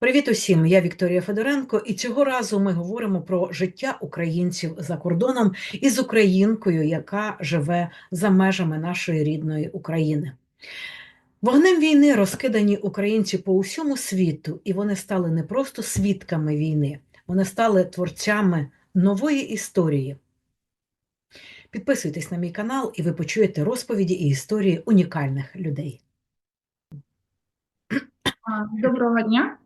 Привіт усім! Я Вікторія Федоренко, і цього разу ми говоримо про життя українців за кордоном із українкою, яка живе за межами нашої рідної України. Вогнем війни розкидані українці по усьому світу, і вони стали не просто свідками війни, вони стали творцями нової історії. Підписуйтесь на мій канал, і ви почуєте розповіді і історії унікальних людей. Доброго дня.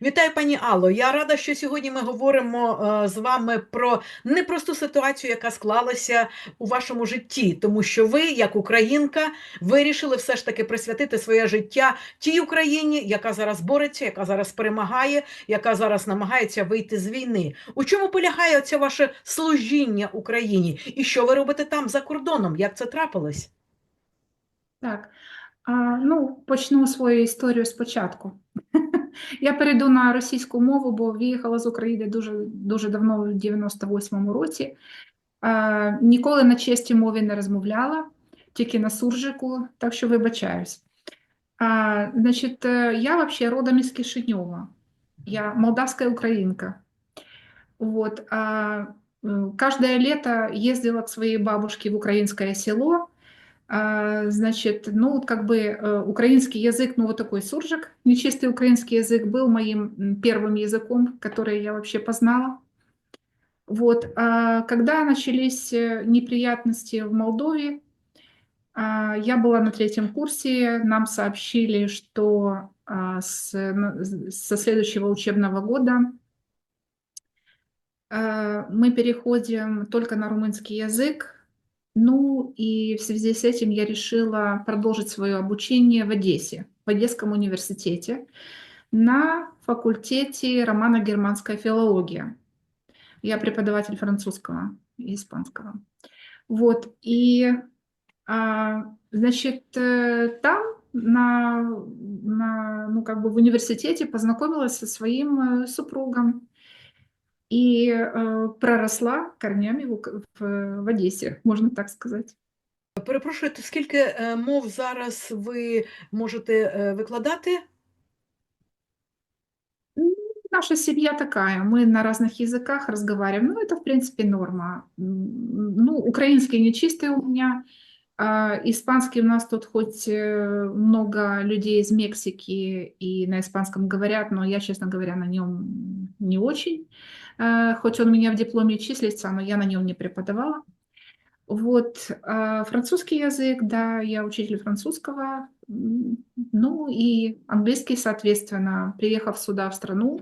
Вітаю, пані Алло. Я рада, що сьогодні ми говоримо е, з вами про непросту ситуацію, яка склалася у вашому житті, тому що ви, як українка, вирішили все ж таки присвятити своє життя тій Україні, яка зараз бореться, яка зараз перемагає, яка зараз намагається вийти з війни. У чому полягає це ваше служіння Україні? І що ви робите там за кордоном? Як це трапилось? Так, а, ну почну свою історію спочатку. Я перейду на російську мову, бо виїхала з України дуже дуже давно, в 98-му році. А, Ніколи на честі мові не розмовляла, тільки на суржику, так що вибачаюсь. А, Значить, е, я вообще родом из Кишинева. Я молдавская украинка. Вот. А, каждое лето ездила к своей бабушке в украинское село, значит, ну вот как бы э, украинский язык, ну вот такой суржик, нечистый украинский язык был моим первым языком, который я вообще познала. Вот, а когда начались э, неприятности в Молдове, а, я была на третьем курсе, нам сообщили, что с, со следующего учебного года мы переходим только на румынский язык, ну и в связи с этим я решила продолжить свое обучение в Одессе, в Одесском университете, на факультете романо-германская филология. Я преподаватель французского и испанского. Вот, и, а, значит, э, там на, на, ну, как бы в университете познакомилась со своим э, супругом и э, проросла корнями в, в, в Одесі, можна так сказати. Перепрошую, скільки е, мов зараз ви можете е, викладати? Наша семья такая, мы на разных языках разговариваем, ну это в принципе норма. Ну, украинский нечистый у меня, а испанский у нас тут хоть э, много людей из Мексики и на испанском говорят, но я, честно говоря, на нем не очень. Э, хоть он у меня в дипломе числится, но я на нем не преподавала. Вот, а французский язык, да, я учитель французского, ну и английский, соответственно, приехав сюда в страну,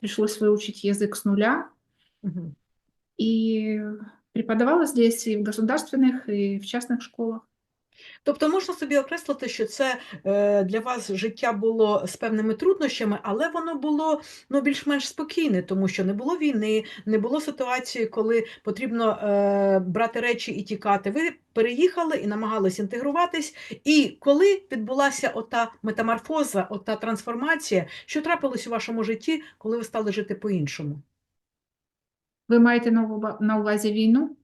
пришлось выучить язык с нуля. Угу. И преподавала здесь и в государственных, и в частных школах. Тобто можна собі окреслити, що це е, для вас життя було з певними труднощами, але воно було ну, більш-менш спокійне, тому що не було війни, не було ситуації, коли потрібно е, брати речі і тікати. Ви переїхали і намагались інтегруватись. І коли відбулася ота метаморфоза, ота трансформація, що трапилось у вашому житті, коли ви стали жити по-іншому? Ви маєте на увазі війну?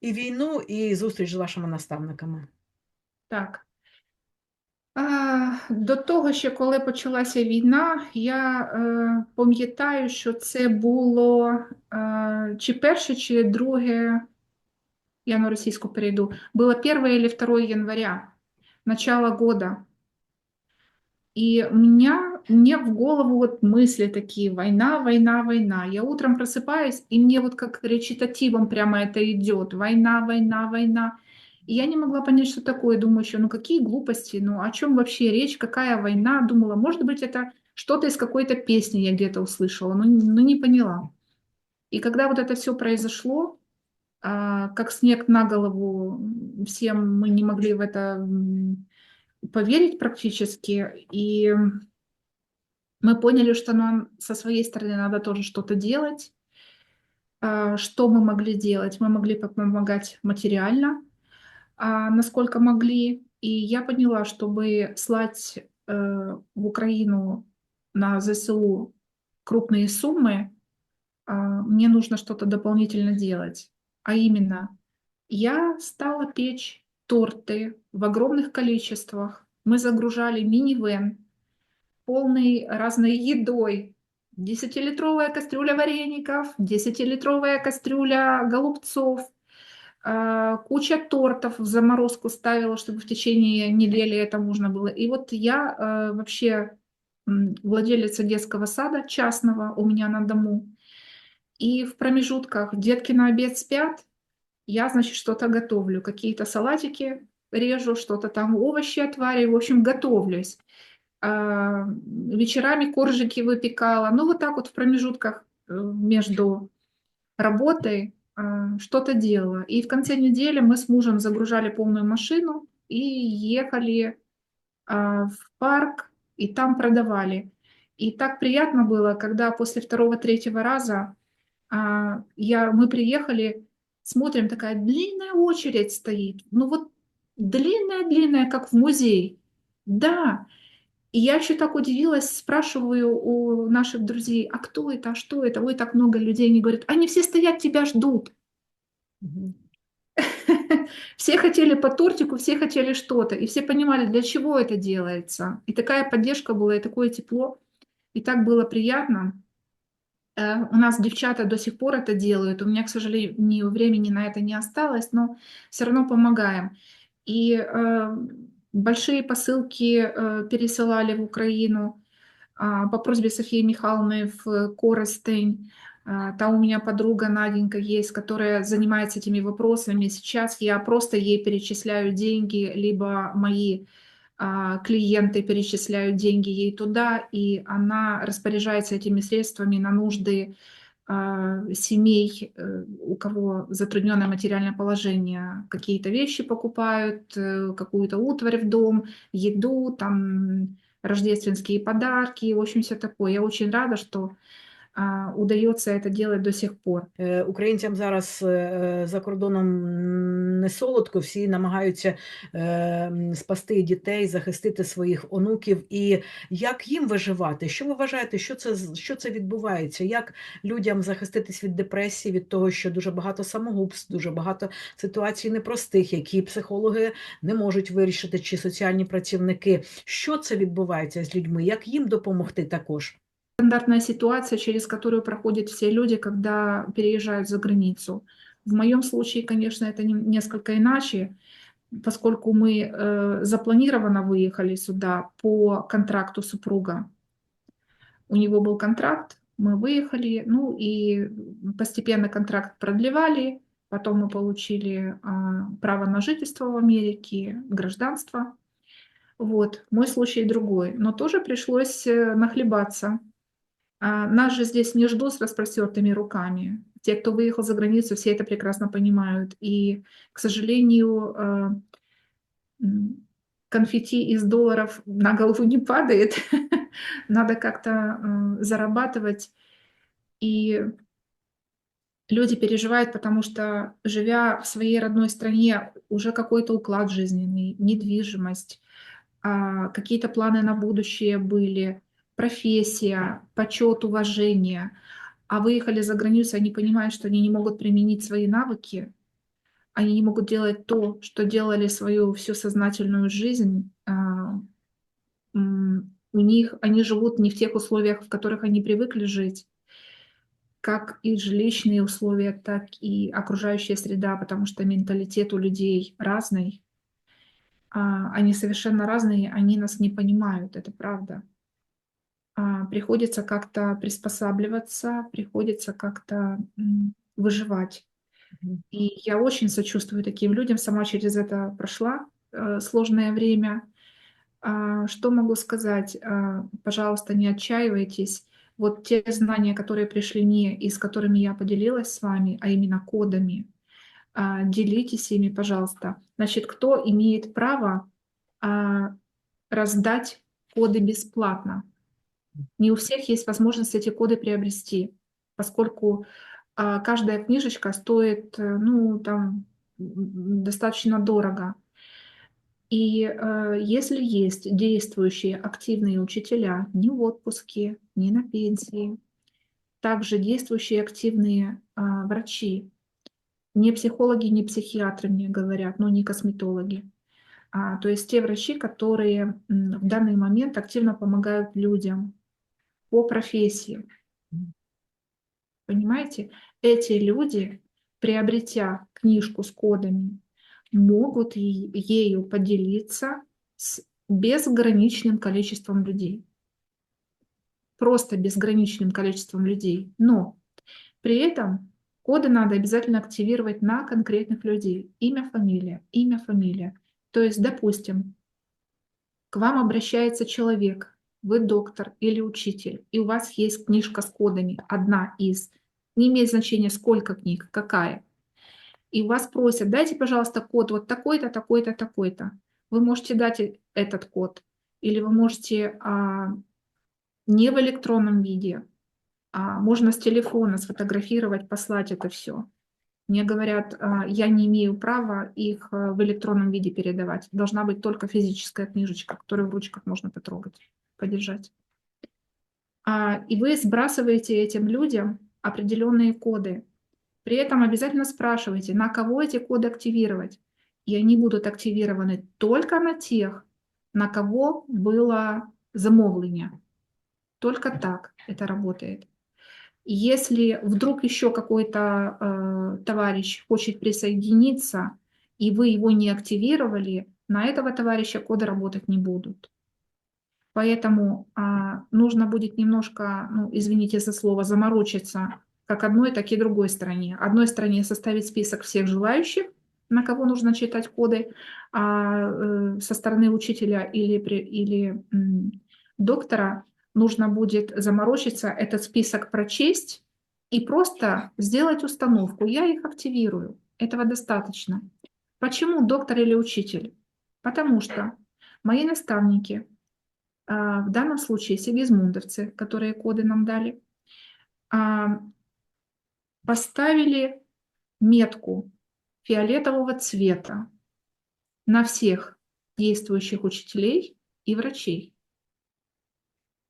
І війну, і зустріч з вашими наставниками. Так. До того, що коли почалася війна, я е, пам'ятаю, що це було е, чи перше, чи друге, я на російську перейду, було 1 или 2 января, начало года. И у меня, мне в голову вот мысли такие, война, война, война. Я утром просыпаюсь, и мне вот как речитативом прямо это идет, война, война, война. И я не могла понять, что такое. Думаю еще, ну какие глупости, ну о чем вообще речь, какая война. Думала, может быть, это что-то из какой-то песни я где-то услышала, но, но не поняла. И когда вот это все произошло, а, как снег на голову, всем мы не могли в это поверить практически. И мы поняли, что нам со своей стороны надо тоже что-то делать. А, что мы могли делать? Мы могли помогать материально, насколько могли. И я поняла, чтобы слать э, в Украину на ЗСУ крупные суммы, э, мне нужно что-то дополнительно делать. А именно, я стала печь торты в огромных количествах. Мы загружали минивэн полный разной едой. 10-литровая кастрюля вареников, 10-литровая кастрюля голубцов, а, куча тортов в заморозку ставила, чтобы в течение недели это можно было. И вот я э, вообще владелица детского сада частного у меня на дому. И в промежутках детки на обед спят, я, значит, что-то готовлю, какие-то салатики режу, что-то там овощи отвариваю, в общем, готовлюсь. А, вечерами коржики выпекала. Ну, вот так вот в промежутках э, между работой а, что-то делала. И в конце недели мы с мужем загружали полную машину и ехали а, в парк, и там продавали. И так приятно было, когда после второго-третьего раза а, я, мы приехали, смотрим, такая длинная очередь стоит. Ну вот длинная-длинная, как в музей. Да, и я еще так удивилась, спрашиваю у наших друзей, а кто это, а что это? Ой, так много людей. Они говорят, они все стоят, тебя ждут. Все хотели по тортику, все хотели что-то. И все понимали, для чего это делается. И такая поддержка была, и такое тепло. И так было приятно. Э, У нас девчата до сих пор это делают. У меня, к сожалению, времени на это не осталось, но все равно помогаем. И э, большие посылки э, пересылали в Украину а, по просьбе Софии Михайловны в Коростень. А, Там у меня подруга Наденька есть, которая занимается этими вопросами. Сейчас я просто ей перечисляю деньги, либо мои а, клиенты перечисляют деньги ей туда, и она распоряжается этими средствами на нужды семей, э, у кого затрудненное материальное положение, какие-то вещи покупают, э, какую-то утварь в дом, еду, там рождественские подарки, в общем, все такое. Я очень рада, что а, удается это делать до сих пор. Е, Українцям зараз е, за кордоном не солодко, всі намагаються е, спасти дітей, захистити своїх онуків. І як їм виживати? Що ви вважаєте, що це, що це відбувається? Як людям захиститись від депресії, від того, що дуже багато самогубств, дуже багато ситуацій непростих, які психологи не можуть вирішити, чи соціальні працівники? Що це відбувається з людьми? Як їм допомогти також? Стандартная ситуация, через которую проходят все люди, когда переезжают за границу. В моем случае, конечно, это не- несколько иначе, поскольку мы э, запланированно выехали сюда по контракту супруга. У него был контракт, мы выехали, ну и постепенно контракт продлевали, потом мы получили а, право на жительство в Америке, гражданство. Вот, мой случай другой, но тоже пришлось э, нахлебаться. А, Нас же здесь не ждут с распростертыми руками. Те, кто выехал за границу, все это прекрасно понимают. И, к сожалению, м, конфетти из долларов на голову не падает. Надо как-то э, зарабатывать. И люди переживают, потому что, живя в своей родной стране, уже какой-то уклад жизненный, недвижимость, а, какие-то планы на будущее были, профессия, почет, уважение. А выехали за границу, они понимают, что они не могут применить свои навыки, они не могут делать то, что делали свою всю сознательную жизнь. а, У них они живут не в тех условиях, в которых они привыкли жить, как и жилищные условия, так и окружающая среда, потому что менталитет у людей разный. А, Они совершенно разные, они нас не понимают, это правда. Приходится как-то приспосабливаться, приходится как-то выживать. И я очень сочувствую таким людям, сама через это прошла э, сложное время. А, Что могу сказать? А, Пожалуйста, не отчаивайтесь. Вот те знания, которые пришли мне и с которыми я поделилась с вами, а именно кодами, а, делитесь ими, пожалуйста. Значит, кто имеет право раздать коды бесплатно? Не у всех есть возможность эти коды приобрести, поскольку а, каждая книжечка стоит, э, ну, там, достаточно дорого. И э, если есть действующие активные учителя не в отпуске, не на пенсии, также действующие активные а, врачи, не психологи, не психиатры мне говорят, но не косметологи, А, то есть те врачи, которые в данный момент активно помогают людям по профессии. Понимаете? Эти люди, приобретя книжку с кодами, могут ею поделиться с безграничным количеством людей. Просто безграничным количеством людей. Но при этом коды надо обязательно активировать на конкретных людей. Имя, фамилия, имя, фамилия. То есть, допустим, к вам обращается человек, вы доктор или учитель, и у вас есть книжка с кодами, одна из, не имеет значения, сколько книг, какая. И вас просят, дайте, пожалуйста, код вот такой-то, такой-то, такой-то. Вы можете дать этот код, или вы можете а, не в электронном виде, а можно с телефона сфотографировать, послать это все. Мне говорят, а, я не имею права их а, в электронном виде передавать. Должна быть только физическая книжечка, которую в ручках можно потрогать, подержать. А, И вы сбрасываете этим людям определенные коды. При этом обязательно спрашивайте, на кого эти коды активировать. И они будут активированы только на тех, на кого было замовление. Только так это работает. Если вдруг еще какой-то э, товарищ хочет присоединиться, и вы его не активировали, на этого товарища коды работать не будут. Поэтому а, нужно будет немножко, ну, извините за слово, заморочиться как одной, так и другой стороне. Одной стороне составить список всех желающих, на кого нужно читать коды, а э, со стороны учителя или, или доктора нужно будет заморочиться, этот список прочесть и просто сделать установку. Я их активирую. Этого достаточно. Почему доктор или учитель? Потому что мои наставники, в данном случае сигизмундовцы, которые коды нам дали, а, поставили метку фиолетового цвета на всех действующих учителей и врачей.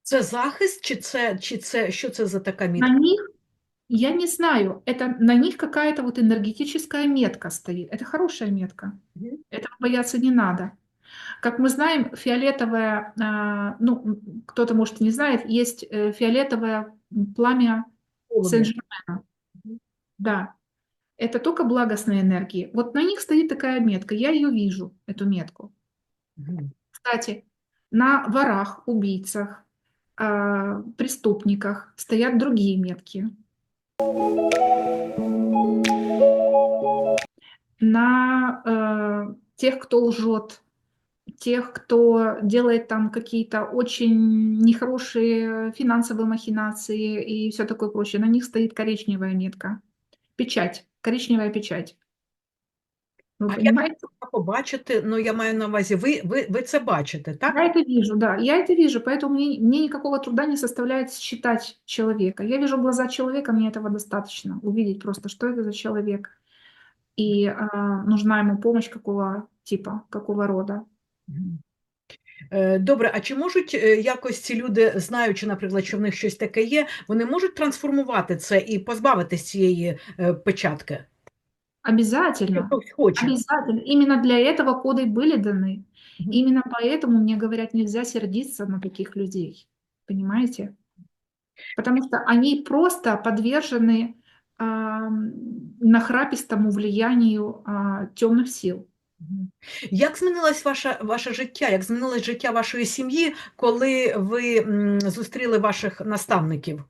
Це захист, чи це, чи це що це за така На мітка? них, я не знаю, это на них какая-то вот энергетическая метка стоит. Это хорошая метка. Мгм. Этого бояться не надо. Как мы знаем, фиолетовое, а, ну, кто-то, может, не знает, есть э, фиолетовое пламя. Сен-Жермена. Да, это только благостные энергии. Вот на них стоит такая метка, я ее вижу, эту метку. Кстати, на ворах, убийцах, а, преступниках стоят другие метки. На э, тех, кто лжет, тех, кто делает там какие-то очень нехорошие финансовые махинации и все такое прочее, на них стоит коричневая метка. Печать, коричневая печать. Вы А понимаете? це побачити? Ну, я маю на увазі, ви, ви, ви це бачите, так? Я это вижу, да, я это вижу, поэтому мне, мне никакого труда не составляет считать человека. Я вижу глаза человека, мне этого достаточно. Увидеть просто, что это за человек. И а, нужна ему помощь какого типа, какого рода. Мгм. Е, Добре, а чи можуть е, якось ці люди, знаючи, наприклад, що в них щось таке є, вони можуть трансформувати це і позбавитись цієї е, печатки? Якщо Обязательно, хтось хоче. обязательно. Именно для этого коды и были даны. Мгм. Именно поэтому мне говорят, нельзя сердиться на таких людей. Понимаете? Потому что они просто подвержены ам, нахрапистому влиянию а, темных сил. Мгм. Як змінилось ваше, ваше життя? Як змінилось життя вашої сім'ї, коли ви м, зустріли ваших наставників?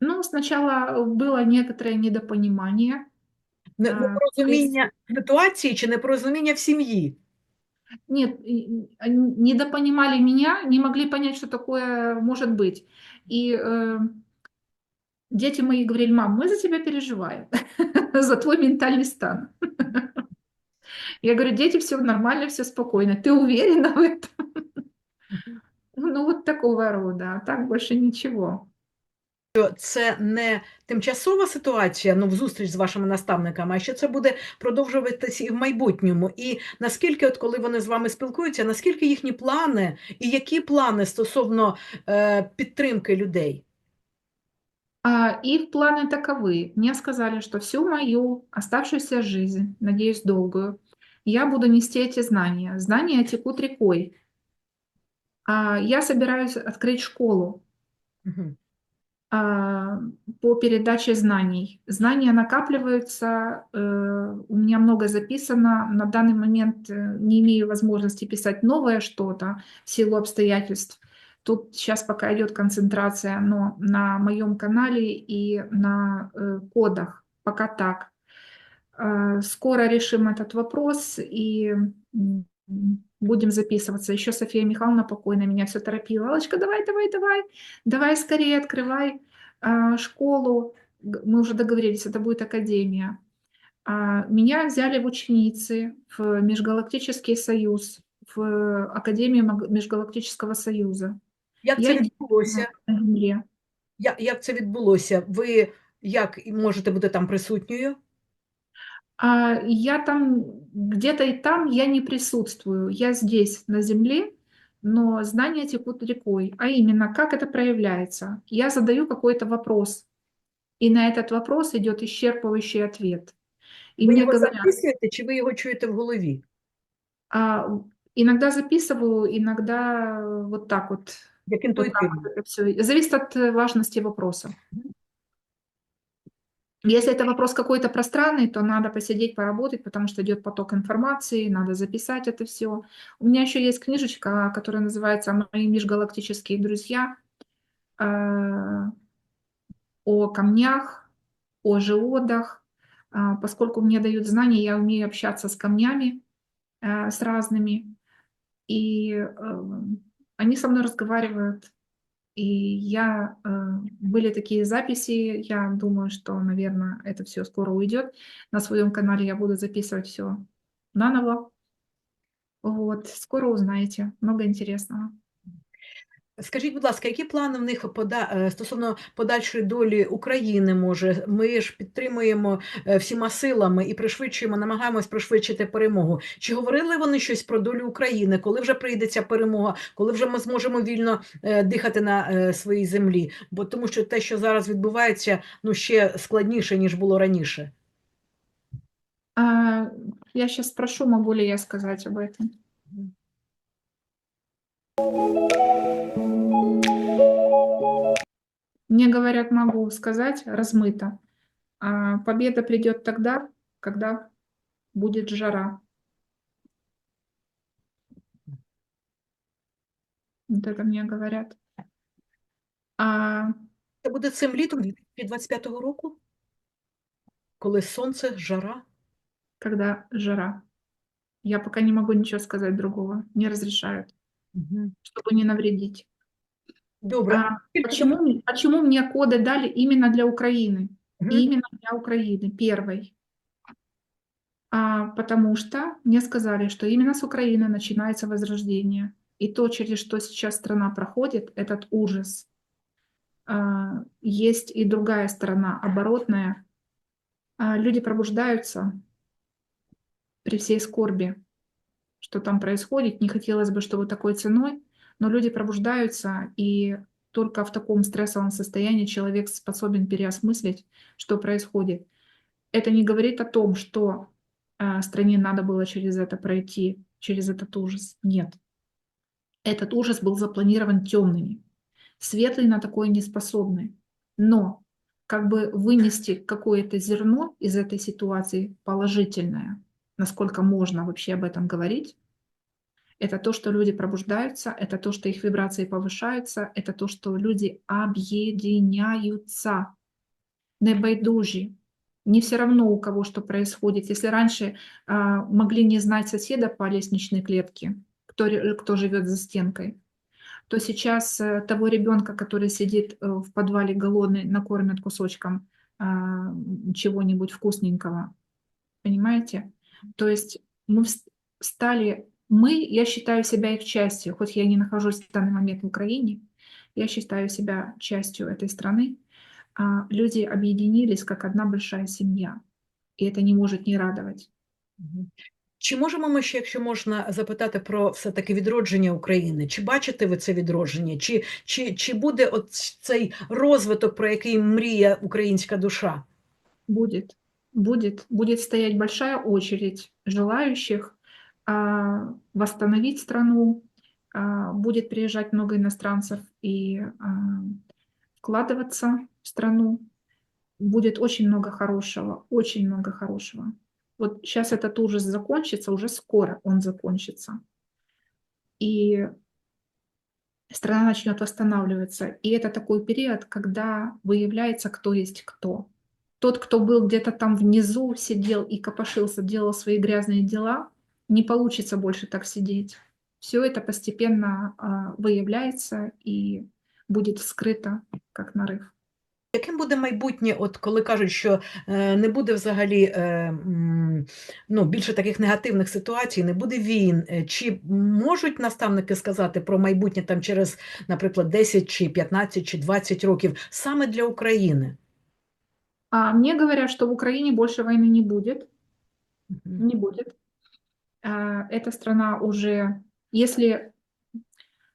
Ну, сначала было некоторое недопонимание. Не- А, то есть- Непорозуміння ситуації чи непорозуміння в сім'ї? Нет, и- и они недопонимали меня, не могли понять, что такое может быть. И э, дети мои говорили, мам, мы за тебя переживаем, за твой ментальный стан. Я говорю, дети, все нормально, все спокойно. Ты уверена в этом? Ну, вот такого рода, а так больше ничего. Що це не тимчасова ситуація, ну, в зустріч з вашими наставниками, а що це буде продовжуватися і в майбутньому. І наскільки, от коли вони з вами спілкуються, наскільки їхні плани і які плани стосовно е, підтримки людей? А их планы таковы. Мне сказали, что всю мою оставшуюся жизнь, надеюсь, долгую, я буду нести эти знания. Знания текут рекой. А, Я собираюсь открыть школу а, по передаче знаний. Знания накапливаются, э, у меня много записано. На данный момент э, не имею возможности писать новое что-то в силу обстоятельств. Тут сейчас пока идет концентрация, но на моем канале и на э, кодах пока так. А, Скоро решим этот вопрос и будем записываться. Еще София Михайловна покойно меня все торопила. Аллочка, давай, давай, давай, давай скорее открывай а, школу. Мы уже договорились, это будет академия. А, Меня взяли в ученицы в Межгалактический союз, в Академию Межгалактического союза. Як Я це единственная відбулося? на Земле. Я- Як це відбулося? Ви як можете бути там присутньою? А я там, где-то и там я не присутствую. Я здесь, на Земле, но знания текут рекой. А именно, как это проявляется? Я задаю какой-то вопрос, и на этот вопрос идет исчерпывающий ответ. И Ви мне його говорят, записуєте чи ви його чуєте в голові? а, иногда записываю, иногда вот так вот. Як Вот так інтуїтивно? вот это все. Зависит от э, важности вопроса. Если это вопрос какой-то пространный, то надо посидеть, поработать, потому что идет поток информации, надо записать это все. У меня еще есть книжечка, которая называется «Мои межгалактические друзья» э, о камнях, о желудах. А, Поскольку мне дают знания, я умею общаться с камнями, э, с разными, и э, они со мной разговаривают. И я, э, были такие записи, я думаю, что, наверное, это все скоро уйдет. На своем канале я буду записывать все наново. Вот, скоро узнаете, много интересного. Скажіть, будь ласка, які плани в них пода... е, стосовно подальшої долі України? Може, ми ж підтримуємо е, всіма силами і пришвидшуємо, намагаємось пришвидшити перемогу. Чи говорили вони щось про долю України? Коли вже прийде ця перемога? Коли вже ми зможемо вільно е, дихати на своїй землі? Бо тому що те, що зараз відбувається, ну ще складніше ніж було раніше. А, я сейчас спрошу, ли я сказать об этом. Мне говорят, могу сказать размыто. А победа придет тогда, когда будет жара. Вот это мне говорят. А Це буде цим літом 2025 року, коли сонце, жара. когда жара? Я пока не могу ничего сказать другого, не разрешают, чтобы не навредить. Добре. А почему, мне- почему мне коды дали именно для Украины? Мгм. Именно для Украины, первой. А, потому что мне сказали, что именно с Украины начинается возрождение. И то, через что сейчас страна проходит, этот ужас. А, есть и другая сторона, оборотная. А, люди пробуждаются при всей скорби, что там происходит. Не хотелось бы, чтобы такой ценой, но люди пробуждаются, и только в таком стрессовом состоянии человек способен переосмыслить, что происходит. Это не говорит о том, что а, стране надо было через это пройти, через этот ужас. Нет. Этот ужас был запланирован темными. Светлые на такое не способны. Но как бы вынести какое-то зерно из этой ситуации положительное, насколько можно вообще об этом говорить, это то, что люди пробуждаются, это то, что их вибрации повышаются, это то, что люди объединяются, не байдужи. Не все равно у кого что происходит. Если раньше а, могли не знать соседа по лестничной клетке, кто, кто живет за стенкой, то сейчас э, того ребенка, который сидит э, в подвале голодный, накормят кусочком а, чего-нибудь вкусненького. Понимаете? То есть мы вс- стали, мы, я считаю себя их частью, хоть я не нахожусь в данный момент в Украине, я считаю себя частью этой страны. А, Люди объединились как одна большая семья, и это не может не радовать. Мгм. Чи можемо ми ще, якщо можна, запитати про все-таки відродження України? Чи бачите ви це відродження? Чи, чи, чи буде от цей розвиток, про який мріє українська душа? Будет, будет, будет стоять большая очередь желающих а, восстановить страну, а, будет приезжать много иностранцев и а, вкладываться в страну. Будет очень много хорошего, очень много хорошего. Вот сейчас этот ужас закончится, уже скоро он закончится. И страна начнет восстанавливаться. И это такой период, когда выявляется, кто есть кто. Тот, кто был где-то там внизу, сидел и копошился, делал свои грязные дела, не получится больше так сидеть. Все это постепенно а, выявляется и будет вскрыто, как нарыв. Яким буде майбутнє, от коли кажуть, що е, не буде взагалі е, м, ну, більше таких негативних ситуацій, не буде війн, е, чи можуть наставники сказати про майбутнє там через, наприклад, 10 чи 15 чи 20 років саме для України? А мне говорят, что в Украине больше войны не будет. Мгм. Не будет. А, Эта страна уже, если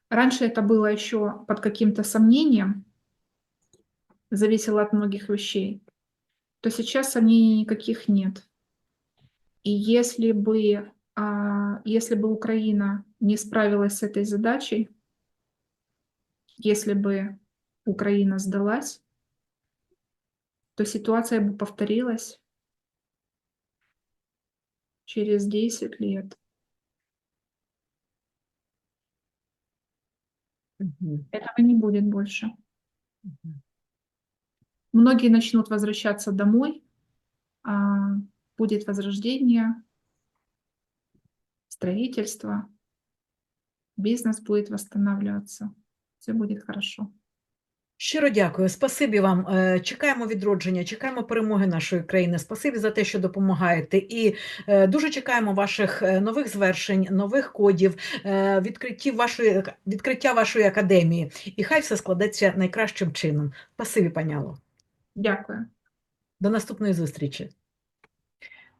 раньше это было еще под каким-то сомнением, зависело от многих вещей, то сейчас сомнений никаких нет. И если бы, а, если бы Украина не справилась с этой задачей, если бы Украина сдалась, то ситуация бы повторилась через 10 лет. Мгм. Этого не будет больше. Мгм. Многие начнут возвращаться домой, а, будет возрождение, строительство, бизнес будет восстанавливаться, все будет хорошо. Щиро дякую. Спасибі вам. Е, Чекаємо відродження, чекаємо перемоги нашої країни. Спасибі за те, що допомагаєте. І е, дуже чекаємо ваших е, нових звершень, нових кодів, відкриттів вашої, відкриття вашої академії. І хай все складеться найкращим чином. Спасибі, паняло. Дякую. До наступної зустрічі.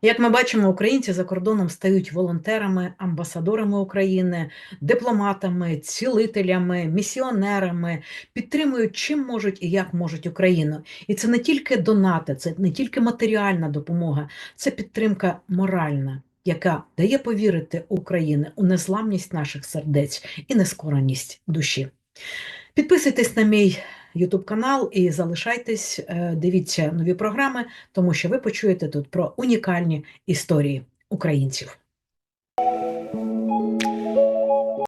Як ми бачимо, українці за кордоном стають волонтерами, амбасадорами України, дипломатами, цілителями, місіонерами, підтримують чим можуть і як можуть Україну. І це не тільки донати, це не тільки матеріальна допомога, це підтримка моральна, яка дає повірити Україні у незламність наших сердець і нескореність душі. Підписуйтесь на мій YouTube канал і залишайтесь, е, дивіться нові програми, тому що ви почуєте тут про унікальні історії українців.